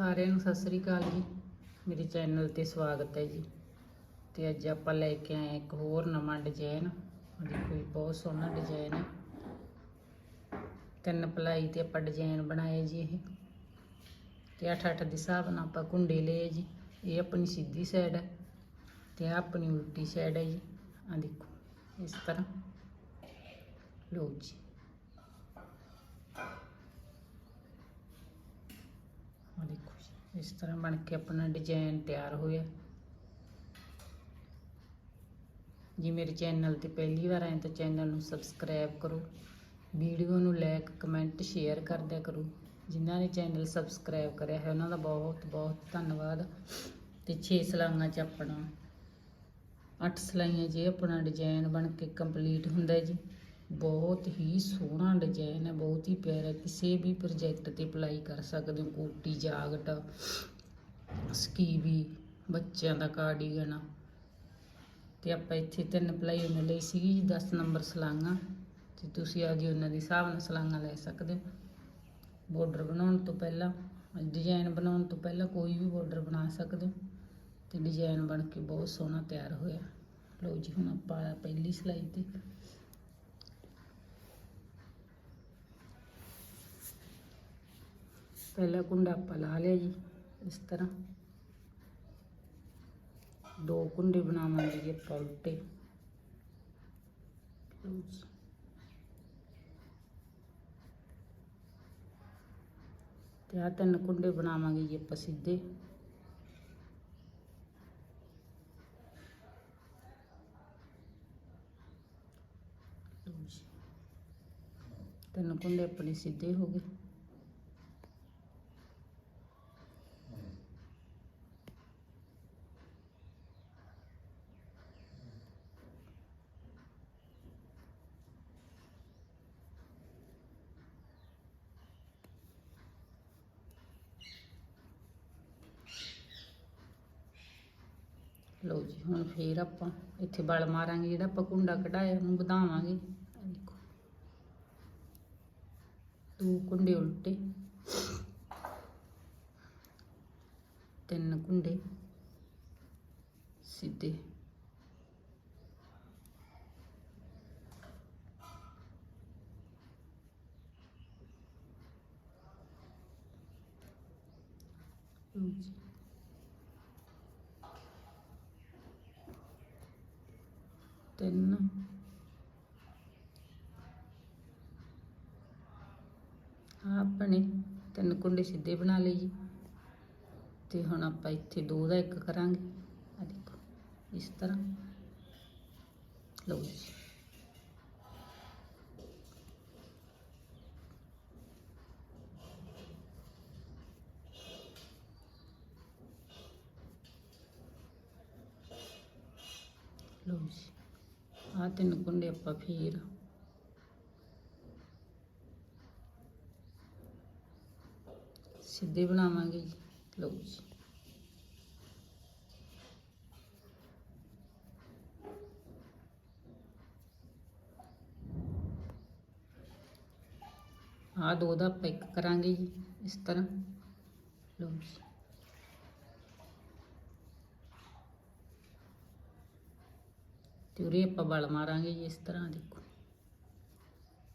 ਸਾਰਿਆਂ ਨੂੰ ਸਤਿ ਸ੍ਰੀ ਅਕਾਲ ਜੀ। ਮੇਰੇ ਚੈਨਲ ਤੇ ਸਵਾਗਤ ਹੈ ਜੀ। ਤੇ ਅੱਜ ਆਪਾਂ ਲੈ ਕੇ ਆਏ ਹਾਂ ਇੱਕ ਹੋਰ ਨਵਾਂ ਡਿਜ਼ਾਈਨ ਦੇਖੋ ਜੀ, ਬਹੁਤ ਸੋਹਣਾ ਡਿਜ਼ਾਈਨ ਹੈ। ਤਿੰਨ ਪਲਾਈ ਤੇ ਆਪਾਂ ਡਿਜ਼ਾਈਨ ਬਣਾਏ ਜੀ ਇਹ। ਤੇ ਅੱਠ ਅੱਠ ਦੇ ਹਿਸਾਬ ਨਾਲ ਆਪਾਂ ਕੁੰਡੇ ਲਏ ਜੀ। ਇਹ ਆਪਣੀ ਸਿੱਧੀ ਸਾਈਡ ਹੈ ਤੇ ਆਹ ਆਪਣੀ ਉਲਟੀ ਸਾਈਡ ਹੈ ਜੀ। ਆ ਦੇਖੋ, ਇਸ ਤਰ੍ਹਾਂ। ਲਓ ਜੀ ਆ ਦੇਖੋ ਜੀ ਇਸ ਤਰ੍ਹਾਂ ਬਣ ਕੇ ਆਪਣਾ ਡਿਜ਼ਾਈਨ ਤਿਆਰ ਹੋਇਆ। ਜੇ, ਮੇਰੇ ਚੈਨਲ ਤੇ ਪਹਿਲੀ ਵਾਰ ਆਏ ਤਾਂ ਚੈਨਲ ਨੂੰ ਸਬਸਕ੍ਰਾਈਬ ਕਰੋ। ਵੀਡੀਓ ਨੂੰ ਲਾਈਕ ਕਮੈਂਟ ਸ਼ੇਅਰ ਕਰਦਿਆ ਕਰੋ। ਜਿਨ੍ਹਾਂ ਨੇ ਚੈਨਲ ਸਬਸਕ੍ਰਾਈਬ ਕਰਿਆ ਹੈ, ਉਹਨਾਂ ਦਾ ਬਹੁਤ ਬਹੁਤ ਧੰਨਵਾਦ। ਤੇ 6 ਸਲਾਈਆਂ ਚ ਆਪਣਾ 8 ਸਲਾਈਆਂ 'ਚ ਆਪਣਾ ਡਿਜ਼ਾਈਨ ਬਣ ਕੇ ਕੰਪਲੀਟ ਹੁੰਦਾ ਜੀ। ਬਹੁਤ ਹੀ ਸੋਹਣਾ ਡਿਜ਼ਾਈਨ ਹੈ, ਬਹੁਤ ਹੀ ਪਿਆਰਾ ਕਿਸੇ ਵੀ ਪ੍ਰੋਜੈਕਟ ਤੇ ਅਪਲਾਈ ਕਰ ਸਕਦੇ ਹੋ, ਕੋਟੀ ਜਾਗਟ ਸਕੀਵੀ ਬੱਚਿਆਂ ਦਾ ਕਾਰਡੀਗਨ ਤੇ ਆਪਾਂ ਇੱਥੇ ਤਿੰਨ ਪਲਾਈ ਉਹਨਾਂ ਲਈ ਸੀਗੀ ਜੀ 10 ਨੰਬਰ ਸਲਾਂਗਾ। ਤੇ ਤੁਸੀਂ ਆਪਦੀ ਉਹਨਾਂ ਦੇ ਹਿਸਾਬ ਨਾਲ ਸਲਾਂਗਾ ਲੈ ਸਕਦੇ ਹੋ। ਬਾਰਡਰ ਬਣਾਉਣ ਤੋਂ ਪਹਿਲਾਂ ਡਿਜ਼ਾਈਨ ਬਣਾਉਣ ਤੋਂ ਪਹਿਲਾਂ ਕੋਈ ਵੀ ਬਾਰਡਰ ਬਣਾ ਸਕਦੇ ਹੋ। ਤੇ ਡਿਜ਼ਾਈਨ ਬਣ ਕੇ ਬਹੁਤ ਸੋਹਣਾ ਤਿਆਰ ਹੋਇਆ। ਲਓ ਜੀ, ਹੁਣ ਆਪਾਂ ਪਹਿਲੀ ਸਲਾਈ ਤੇ ਪਹਿਲਾ ਕੁੰਡਾ ਆਪਾਂ ਲਾ ਲਿਆ ਜੀ, ਇਸ ਤਰ੍ਹਾਂ। ਦੋ ਕੁੰਡੇ ਬਣਾਵਾਂਗੇ ਜੀ ਆਪਾਂ ਉਲਟੇ। ਲਓ ਤੇ ਆ ਤਿੰਨ ਕੁੰਡੇ ਬਣਾਵਾਂਗੇ ਜੀ ਆਪਾਂ ਸਿੱਧੇ। ਤਿੰਨ ਕੁੰਡੇ ਆਪਣੇ ਸਿੱਧੇ ਹੋ ਗਏ। ਲਓ ਜੀ, ਹੁਣ ਫੇਰ ਆਪਾਂ ਇੱਥੇ ਬਲ ਮਾਰਾਂਗੇ, ਜਿਹੜਾ ਆਪਾਂ ਕੁੰਡਾ ਕਢਾਇਆ, ਉਹਨੂੰ ਵਧਾਵਾਂਗੇ। ਦੇਖੋ। ਦੋ ਕੁੰਡੇ ਉਲਟੇ। ਤਿੰਨ ਕੁੰਡੇ। ਸਿੱਧੇ। ਲਓ ਜੀ। ਤਿੰਨ। ਆਹ ਆਪਣੇ ਤਿੰਨ ਕੁੰਡੇ ਸਿੱਧੇ ਬਣਾ ਲਏ ਜੀ। ਤੇ ਹੁਣ ਆਪਾਂ ਇੱਥੇ ਦੋ ਦਾ ਇੱਕ ਕਰਾਂਗੇ। ਆ ਦੇਖੋ, ਇਸ ਤਰ੍ਹਾਂ। ਲਓ ਜੀ ਲਓ ਜੀ ਆਹ ਤਿੰਨ ਕੁੰਡੇ ਆਪਾਂ ਫੇਰ ਸਿੱਧੇ ਬਣਾਵਾਂਗੇ ਲਓ ਜੀ। ਆਹ ਦੋ ਦਾ ਆਪਾਂ ਇੱਕ ਕਰਾਂਗੇ ਜੀ, ਇਸ ਤਰ੍ਹਾਂ। ਲਓ ਜੀ। ਤੇ ਉਰੇ ਆਪਾਂ ਬਲ ਮਾਰਾਂਗੇ ਜੀ ਇਸ ਤਰ੍ਹਾਂ ਦੇਖੋ।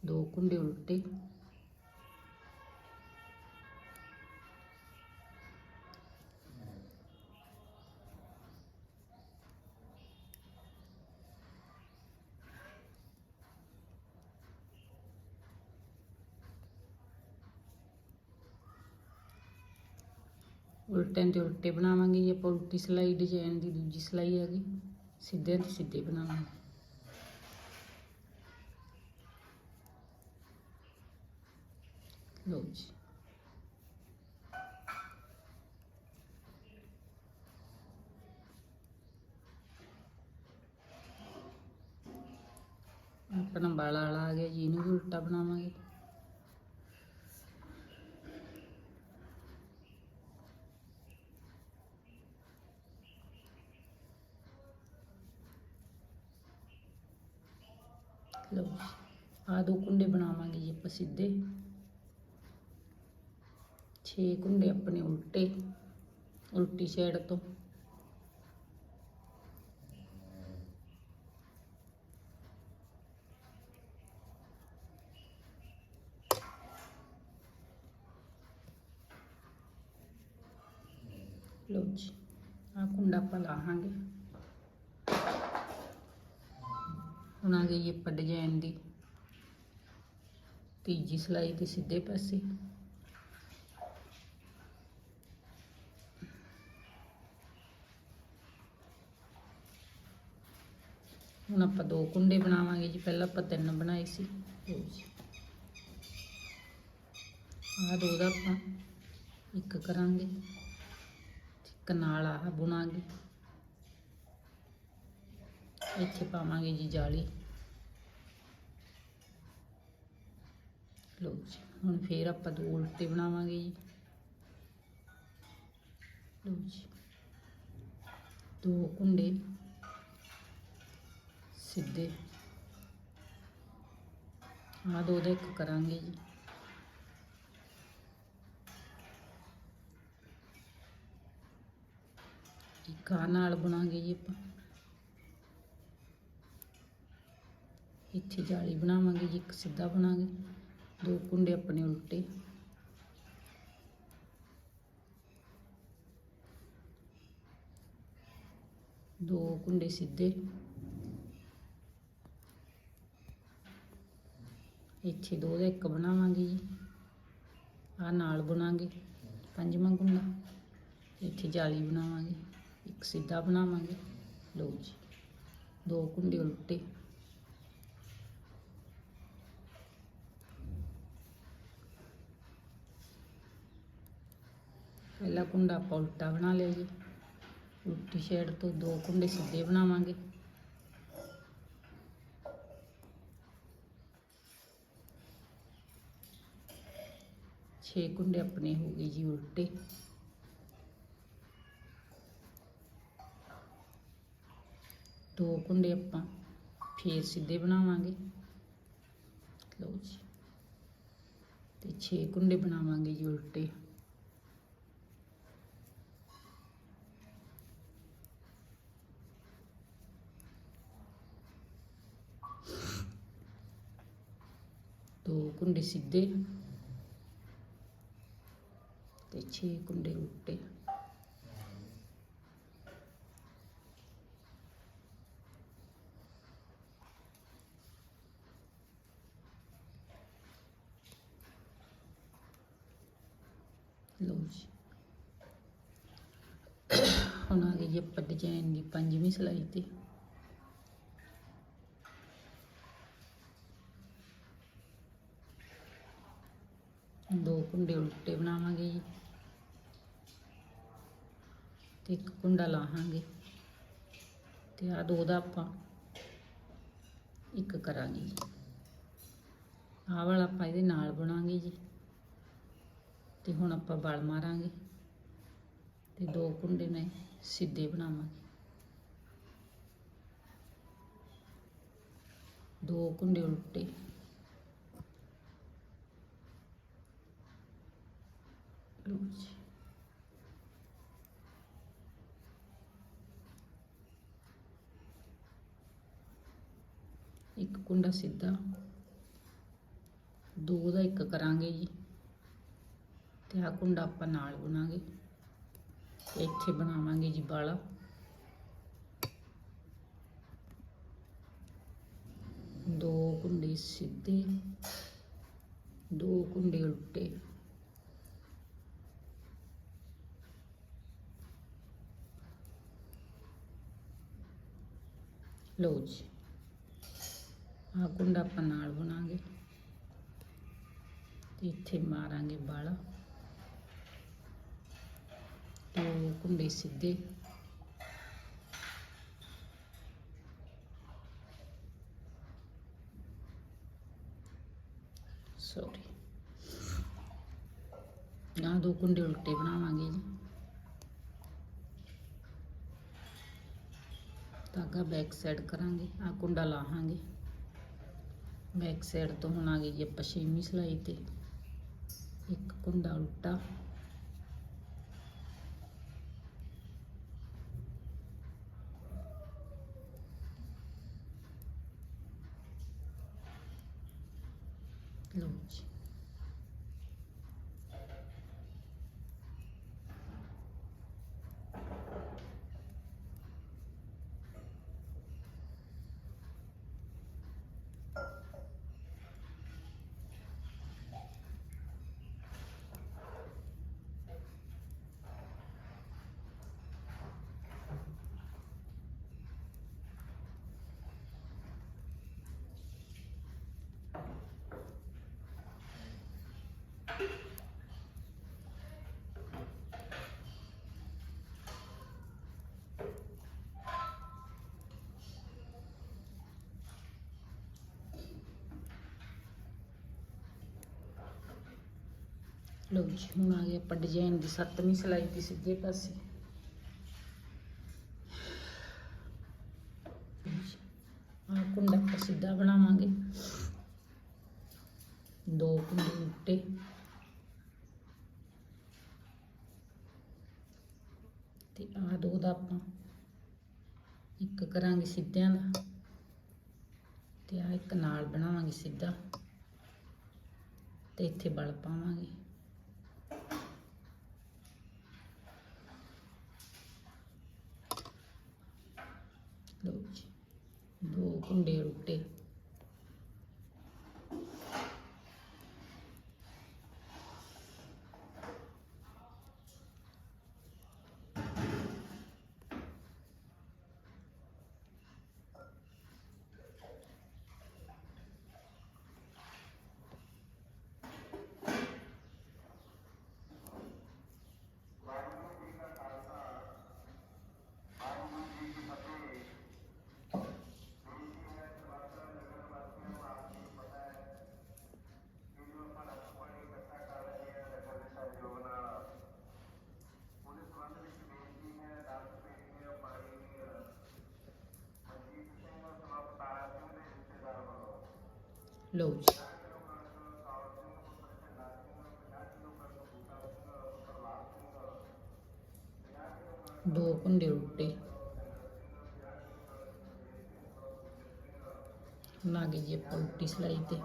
ਦੋ ਕੁੰਡੇ ਉਲਟੇ। ਉਲਟਿਆਂ ਤੇ ਉਲਟੇ ਬਣਾਵਾਂਗੇ ਜੀ ਆਪਾਂ ਉਲਟੀ ਸਲਾਈ ਡਿਜ਼ਾਈਨ ਦੀ ਦੂਜੀ ਸਲਾਈ ਹੈਗੀ ਸਿੱਧੇ ਤੇ ਸਿੱਧੇ ਬਣਾਉਣਾ। ਲਓ ਜੀ। ਆਪਣਾ ਬਾਲਾ ਵਾਲਾ ਆ ਗਿਆ ਜੀ, ਇਹਨੂੰ ਵੀ ਉਲਟਾ ਬਣਾਵਾਂਗੇ। ਲਓ ਆ ਦੋ ਕੁੰਡੇ ਬਣਾਵਾਂਗੇ ਜੀ ਆਪਾਂ ਸਿੱਧੇ। 6 ਛੇ ਕੁੰਡੇ ਆਪਣੇ ਉਲਟੇ, ਉਲਟੀ ਸਾਈਡ ਤੋਂ। ਲਓ ਜੀ ਆ ਕੁੰਡਾ ਆਪਾਂ ਲਾਹਾਂਗੇ ਹੁਣ ਆ ਗਈ ਆਪਾਂ ਡਿਜ਼ਾਈਨ ਦੀ। ਤੀਜੀ ਸਲਾਈ ਦੇ ਸਿੱਧੇ ਪਾਸੇ। ਹੁਣ ਆਪਾਂ ਦੋ ਕੁੰਡੇ ਬਣਾਵਾਂਗੇ ਜੀ, ਪਹਿਲਾਂ ਆਪਾਂ ਤਿੰਨ ਬਣਾਏ ਸੀ। ਲਓ ਜੀ। ਆਹ ਦੋ ਦਾ ਆਪਾਂ ਇੱਕ ਕਰਾਂਗੇ, ਇੱਕ ਨਾਲ ਆਹ ਬੁਣਾਂਗੇ। ਇੱਥੇ ਪਾਵਾਂਗੇ ਜੀ ਜਾਲੀ। ਲਓ ਜੀ। ਹੁਣ ਫੇਰ ਆਪਾਂ ਦੋ ਉਲਟੇ ਬਣਾਵਾਂਗੇ ਜੀ। ਲਓ ਜੀ। ਦੋ ਕੁੰਡੇ ਸਿੱਧੇ। ਆਹ ਦੋ ਦਾ ਇੱਕ ਕਰਾਂਗੇ ਜੀ। ਇੱਕ ਆਹ ਨਾਲ ਬਣਾਂਗੇ ਜੀ ਆਪਾਂ। ਇੱਥੇ ਜਾਲੀ ਬਣਾਵਾਂਗੇ ਜੀ, ਇੱਕ ਸਿੱਧਾ ਬਣਾਂਗੇ। ਦੋ ਕੁੰਡੇ ਆਪਣੇ ਉਲਟੇ। ਦੋ ਕੁੰਡੇ ਸਿੱਧੇ। ਇੱਥੇ ਦੋ ਦਾ ਇੱਕ ਬਣਾਵਾਂਗੇ ਜੀ। ਆ ਨਾਲ ਬਣਾਂਗੇ, ਪੰਜਵਾਂ ਕੁੰਡਾ। ਇੱਥੇ ਜਾਲੀ ਬਣਾਵਾਂਗੇ, ਇੱਕ ਸਿੱਧਾ ਬਣਾਵਾਂਗੇ। ਲਓ ਜੀ, ਦੋ ਕੁੰਡੇ ਉਲਟੇ। ਪਹਿਲਾ ਕੁੰਡਾ ਆਪਾਂ ਉਲਟਾ ਬਣਾ ਲਿਆ ਜੀ। ਉਲਟੀ ਸਾਈਡ ਤੋਂ ਦੋ ਕੁੰਡੇ ਸਿੱਧੇ ਬਣਾਵਾਂਗੇ। ਛੇ ਕੁੰਡੇ ਆਪਣੇ ਹੋ ਗਏ ਜੀ ਉਲਟੇ। ਦੋ ਕੁੰਡੇ ਆਪਾਂ ਫੇਰ ਸਿੱਧੇ ਬਣਾਵਾਂਗੇ। ਲਓ ਜੀ। ਤੇ ਛੇ ਕੁੰਡੇ ਬਣਾਵਾਂਗੇ ਜੀ ਉਲਟੇ ਦੋ ਕੁੰਡੇ ਸਿੱਧੇ ਤੇ ਛੇ ਕੁੰਡੇ ਉਲਟੇ ਲੋ ਜੀ। ਹੁਣ ਆ ਗਈ ਆਪਾਂ ਡਿਜ਼ਾਈਨ ਦੀ ਪੰਜਵੀਂ ਸਲਾਈ ਤੇ ਦੋ ਕੁੰਡੇ ਉਲਟੇ ਬਣਾਵਾਂਗੇ ਜੀ। ਤੇ ਇੱਕ ਕੁੰਡਾ ਲਾਹਾਂਗੇ। ਤੇ ਆ ਦੋ ਦਾ ਆਪਾਂ ਇੱਕ ਕਰਾਂਗੇ ਜੀ। ਆਹ ਵਾਲਾ ਆਪਾਂ ਇਹਦੇ ਨਾਲ ਬਣਾਂਗੇ ਜੀ। ਤੇ ਹੁਣ ਆਪਾਂ ਵਲ ਮਾਰਾਂਗੇ। ਤੇ ਦੋ ਕੁੰਡੇ ਨੇ ਸਿੱਧੇ ਬਣਾਵਾਂਗੇ। ਦੋ ਕੁੰਡੇ ਉਲਟੇ। ਲਓ ਇੱਕ ਕੁੰਡਾ ਸਿੱਧਾ, ਦੋ ਦਾ ਇੱਕ ਕਰਾਂਗੇ ਜੀ। ਤੇ ਆ ਕੁੰਡਾ ਆਪਾਂ ਨਾਲ ਬਣਾਂਗੇ। ਇੱਥੇ ਬਣਾਵਾਂਗੇ ਜੀ ਬਾਲਾ ਦੋ ਕੁੰਡੇ ਸਿੱਧੇ, ਦੋ ਕੁੰਡੇ ਉਲਟੇ ਲਓ ਜੀ। ਆ ਕੁੰਡਾ ਆਪਾਂ ਨਾਲ ਬਣਾਗੇ। ਤੇ ਇੱਥੇ ਮਾਰਾਂਗੇ ਬਾਲਾ ਦੋ ਕੁੰਡੇ ਸਿੱਧੇ। ਸੌਰੀ ਨਾ ਦੋ ਕੁੰਡੇ ਉਲਟੇ ਬਣਾਵਾਂਗੇ ਜੀ। धागा बैकसाइड करा आ कुंडा बैक सैड तो हूँ आ गई आप पछेवी सिलाई तो एक कुंडा उल्टा लो जी ਲਓ ਜੀ, ਹੁਣ ਆ ਗਏ ਆਪਾਂ ਡਿਜ਼ਾਈਨ ਦੀ ਸੱਤਵੀਂ ਸਲਾਈ ਦੀ ਸਿੱਧੇ ਪਾਸੇ। ਆ ਕੁੰਡਾ ਆਪਾਂ ਸਿੱਧਾ ਬਣਾਵਾਂਗੇ। ਦੋ ਕੁੰਡੇ ਉੱਤੇ। ਤੇ ਆ ਦੋ ਦਾ ਆਪਾਂ ਇੱਕ ਕਰਾਂਗੇ ਸਿੱਧਿਆਂ ਦਾ। ਤੇ ਆ ਇੱਕ ਨਾਲ ਬਣਾਵਾਂਗੇ ਸਿੱਧਾ। ਤੇ ਇੱਥੇ ਬਲ ਪਾਵਾਂਗੇ ਲਓ ਜੀ ਦੋ ਕੁੰਡੇ ਉੱਤੇ ਲਓ ਜੀ। ਦੋ ਭੁੰਡੇ ਉੱਤੇ ਹੁਣ ਆ ਗਈ ਜੀ ਆਪਾਂ ਉਲਟੀ ਸਲਾਈ ਤੇ।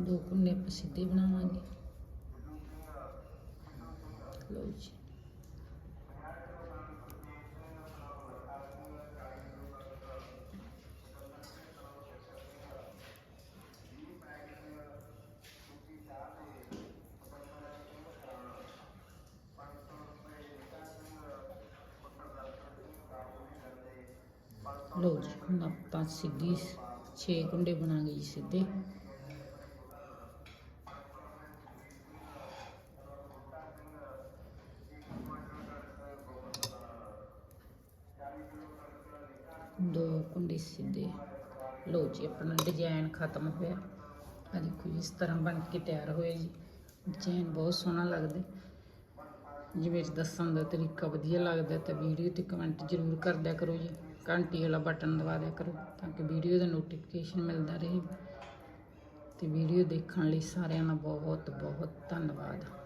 ਦੋ ਕੁੰਡੇ ਆਪਾਂ ਸਿੱਧੇ ਬਣਾਵਾਂਗੇ। ਲੋ ਜੀ। ਲੋ ਜੀ, ਹੁਣ ਆਪਾਂ ਸਿੱਧੀ 6 ਕੁੰਡੇ ਬਣਾਂਗੇ ਜੀ ਸਿੱਧੇ। ਦੋ ਕੁੰਡੇ ਸਿੱਧੇ। ਲਓ ਜੀ, ਆਪਣਾ ਡਿਜ਼ਾਈਨ ਖਤਮ ਹੋਇਆ। ਆ ਦੇਖੋ ਜੀ, ਇਸ ਤਰ੍ਹਾਂ ਬਣ ਕੇ ਤਿਆਰ ਹੋਇਆ ਜੀ। ਡਿਜ਼ਾਈਨ ਬਹੁਤ ਸੋਹਣਾ ਲੱਗਦਾ। ਜਿਵੇਂ ਇਸ ਦੱਸਣ ਦਾ ਤਰੀਕਾ ਵਧੀਆ ਲੱਗਦਾ ਤਾਂ ਵੀਡੀਓ ਤੇ ਕਮੈਂਟ ਜ਼ਰੂਰ ਕਰਦਿਆ ਕਰੋ ਜੀ। ਘੰਟੀ ਵਾਲਾ ਬਟਨ ਦਬਾ ਦਿਆ ਕਰੋ ਤਾਂ ਕਿ ਵੀਡੀਓ ਦਾ ਨੋਟੀਫਿਕੇਸ਼ਨ ਮਿਲਦਾ ਰਹੇ। ਤੇ ਵੀਡੀਓ ਦੇਖਣ ਲਈ ਸਾਰਿਆਂ ਦਾ ਬਹੁਤ ਬਹੁਤ ਧੰਨਵਾਦ।